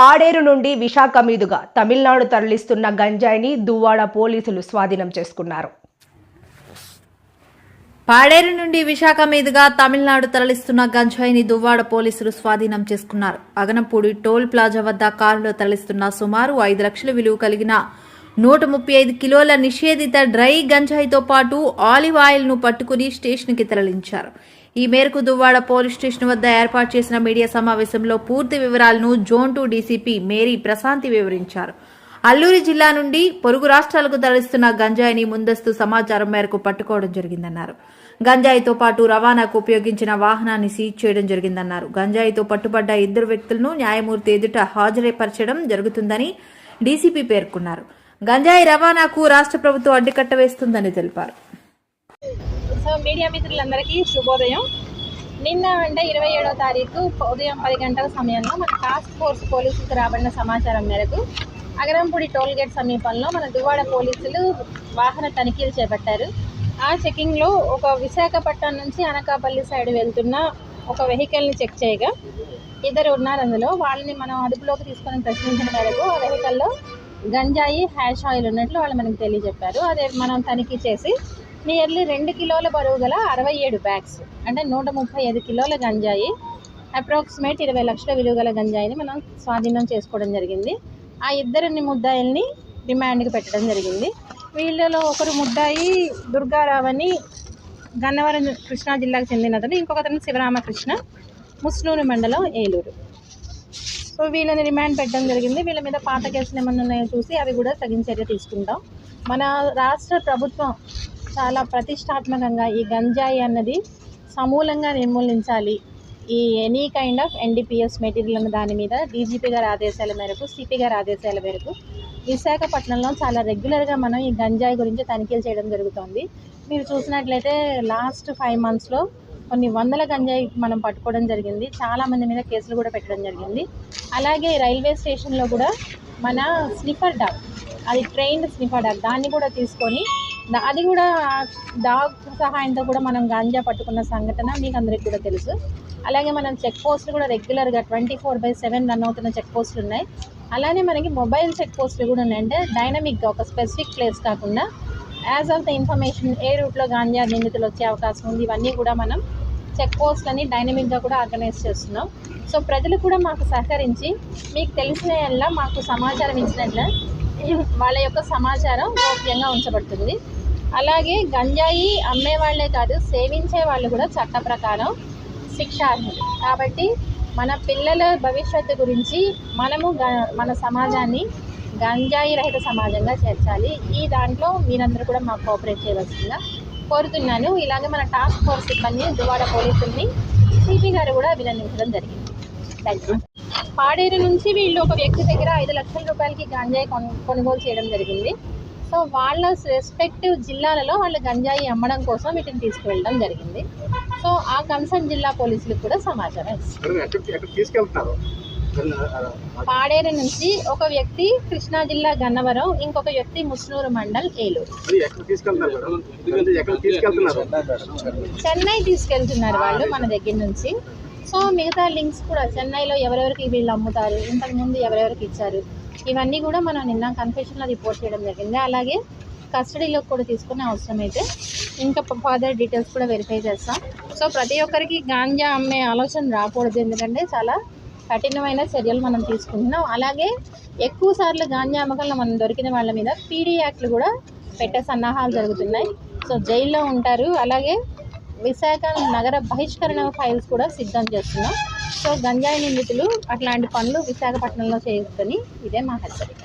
పాడేరు నుండి విశాఖ మీదుగా తమిళనాడు తరలిస్తున్న గంజాయిని దువ్వాడ పోలీసులు స్వాధీనం చేసుకున్నారు. పాడేరు నుండి విశాఖ మీదుగా తమిళనాడు తరలిస్తున్న గంజాయిని దువ్వాడ పోలీసులు స్వాధీనం చేసుకున్నారు. అగనపూడి టోల్ ప్లాజా వద్ద కారులో తరలిస్తున్న సుమారు ఐదు లక్షల విలువ కలిగిన నూట ముప్పై ఐదు కిలోల నిషేధిత డ్రై గంజాయితో పాటు ఆలివ్ ఆయిల్ను పట్టుకుని స్టేషన్కి తరలించారు. ఈ మేరకు దువ్వాడ పోలీస్ స్టేషన్ వద్ద ఏర్పాటు చేసిన మీడియా సమావేశంలో పూర్తి వివరాలను zone two DCP Mary Prashanti వివరించారు. అల్లూరి జిల్లా నుండి పొరుగు రాష్ట్రాలకు తరలిస్తున్న గంజాయిని ముందస్తు సమాచారం మేరకు పట్టుకోవడం జరిగిందన్నారు. గంజాయితో పాటు రవాణాకు ఉపయోగించిన వాహనాన్ని సీజ్ చేయడం జరిగిందన్నారు. గంజాయితో పట్టుబడ్డ ఇద్దరు వ్యక్తులను న్యాయమూర్తి ఎదుట హాజరుపరచడం జరుగుతుందని డీసీపీ పేర్కొన్నారు. గంజాయి రవాణాకు రాష్ట్ర ప్రభుత్వం అడ్డుకట్ట వేస్తుందని తెలిపారు. సో మీడియా మిత్రులందరికీ శుభోదయం. నిన్న అంటే ఇరవై ఏడో తారీఖు ఉదయం పది గంటల సమయంలో మన టాస్క్ ఫోర్స్ పోలీసులకు రాబడిన సమాచారం మేరకు అగరంపూడి టోల్ గేట్ సమీపంలో మన దువ్వాడ పోలీసులు వాహన తనిఖీలు చేపట్టారు. ఆ చెకింగ్లో ఒక విశాఖపట్నం నుంచి అనకాపల్లి సైడ్ వెళ్తున్న ఒక వెహికల్ని చెక్ చేయగా ఇద్దరు ఉన్నారు అందులో. వాళ్ళని మనం అదుపులోకి తీసుకొని ప్రశ్నించిన మేరకు ఆ వెహికల్లో గంజాయి హ్యాష్ ఆయిల్ ఉన్నట్లు వాళ్ళు మనకు తెలియజెప్పారు. అదే మనం తనిఖీ చేసి నియర్లీ రెండు కిలోల బరువు గల అరవై ఏడు బ్యాగ్స్ అంటే నూట ముప్పై ఐదు కిలోల గంజాయి అప్రాక్సిమేట్ ఇరవై లక్షల విలువ గల గంజాయిని మనం స్వాధీనం చేసుకోవడం జరిగింది. ఆ ఇద్దరిని ముద్దాయిల్ని రిమాండ్కి పెట్టడం జరిగింది. వీళ్ళలో ఒకరు ముద్దాయి దుర్గారావని గన్నవరం కృష్ణా జిల్లాకు చెందినతను ఇంకొకతను శివరామకృష్ణ ముస్నూరు మండలం ఏలూరు. సో వీళ్ళని రిమాండ్ పెట్టడం జరిగింది. వీళ్ళ మీద పాత కేసులు ఏమన్నా ఉన్నాయో చూసి అవి కూడా తగిన చర్య తీసుకుంటాం. మన రాష్ట్ర ప్రభుత్వం చాలా ప్రతిష్టాత్మకంగా ఈ గంజాయి అన్నది సమూలంగా నిర్మూలించాలి. ఈ any kind of NDPS material అన్న దాని మీద డీజీపీ గారి ఆదేశాల మేరకు సిపి గారి ఆదేశాల మేరకు విశాఖపట్నంలో చాలా రెగ్యులర్గా మనం ఈ గంజాయి గురించి తనిఖీలు చేయడం జరుగుతుంది. మీరు చూసినట్లయితే లాస్ట్ ఫైవ్ మంత్స్లో కొన్ని వందల గంజాయి మనం పట్టుకోవడం జరిగింది. చాలా మంది మీద కేసులు కూడా పెట్టడం జరిగింది. అలాగే రైల్వే స్టేషన్లో కూడా మన స్నిఫర్ డాగ్ అది ట్రైన్డ్ స్నిఫర్ డాగ్ దాన్ని కూడా తీసుకొని అది కూడా డాగ్ సహాయంతో కూడా మనం గాంజా పట్టుకున్న సంఘటన మీకు అందరికీ కూడా తెలుసు. అలాగే మనం చెక్ పోస్టులు కూడా రెగ్యులర్గా twenty four by seven run అవుతున్న చెక్ పోస్టులు ఉన్నాయి. అలానే మనకి మొబైల్ చెక్ పోస్టులు కూడా ఉన్నాయి అంటే డైనమిక్గా ఒక స్పెసిఫిక్ ప్లేస్ కాకుండా యాజ్ ఆఫ్ ద ఇన్ఫర్మేషన్ ఏ రూట్లో గాంజా నిందితులు వచ్చే అవకాశం ఉంది ఇవన్నీ కూడా మనం చెక్ పోస్ట్లని డైనమిక్గా కూడా ఆర్గనైజ్ చేస్తున్నాం. సో ప్రజలు కూడా మాకు సహకరించి మీకు తెలిసిన ఎలా మాకు సమాచారం ఇచ్చినట్ల వాళ్ళ యొక్క సమాచారం గోప్యంగా ఉంచబడుతుంది. అలాగే గంజాయి అమ్మే వాళ్ళే కాదు సేవించే వాళ్ళు కూడా చట్ట ప్రకారం శిక్షార్హులు కాబట్టి మన పిల్లల భవిష్యత్తు గురించి మనము గ- మన సమాజాన్ని గంజాయి రహిత సమాజంగా చేర్చాలి. ఈ దాంట్లో మీరందరూ కూడా మాకు కోఆపరేట్ చేయవలసిందిగా కోరుతున్నాను. ఇలాగే మన టాస్క్ ఫోర్స్ సిబ్బంది దువాడ పోలీసుల్ని సిపి గారు కూడా అభినందించడం జరిగింది. థ్యాంక్ యూ పాడేరు నుంచి వీళ్ళు ఒక వ్యక్తి దగ్గర ఐదు లక్షల రూపాయలకి గంజాయి కొను కొనుగోలు చేయడం జరిగింది. సో వాళ్ళ రెస్పెక్టివ్ జిల్లాలలో వాళ్ళు గంజాయి అమ్మడం కోసం వీటిని తీసుకువెళ్ళడం జరిగింది. సో ఆ కన్సర్న్ జిల్లా పోలీసులకు కూడా సమాచారం. ఇస్తారు పాడేరు నుంచి ఒక వ్యక్తి కృష్ణా జిల్లా గన్నవరం ఇంకొక వ్యక్తి ముస్నూరు మండల్ ఏలూరు. చెన్నై తీసుకెళ్తున్నారు వాళ్ళు మన దగ్గర నుంచి. సో మిగతా లింక్స్ కూడా చెన్నైలో ఎవరెవరికి వీళ్ళు అమ్ముతారు ఇంతకుముందు ఎవరెవరికి ఇచ్చారు ఇవన్నీ కూడా మనం నిన్న కన్ఫెషన్లో రిపోర్ట్ చేయడం జరిగింది. అలాగే కస్టడీలోకి కూడా తీసుకునే అవసరం అయితే ఇంకా ఫర్దర్ డీటెయిల్స్ కూడా వెరిఫై చేస్తాం. సో ప్రతి ఒక్కరికి గాంజా అమ్మే ఆలోచన రాకూడదు ఎందుకంటే చాలా కఠినమైన చర్యలు మనం తీసుకుంటున్నాం. అలాగే ఎక్కువ సార్లు గాంజా మనం దొరికిన వాళ్ళ మీద పీడీ యాక్ట్లు కూడా పెట్టే సన్నాహాలు జరుగుతున్నాయి. సో జైల్లో ఉంటారు. అలాగే విశాఖ నగర బహిష్కరణ ఫైల్స్ కూడా సిద్ధం చేస్తున్నాం. సో గంజాయి నిందితులు అట్లాంటి పనులు విశాఖపట్నంలో చేసుకొని ఇదే మా హెచ్చరిక.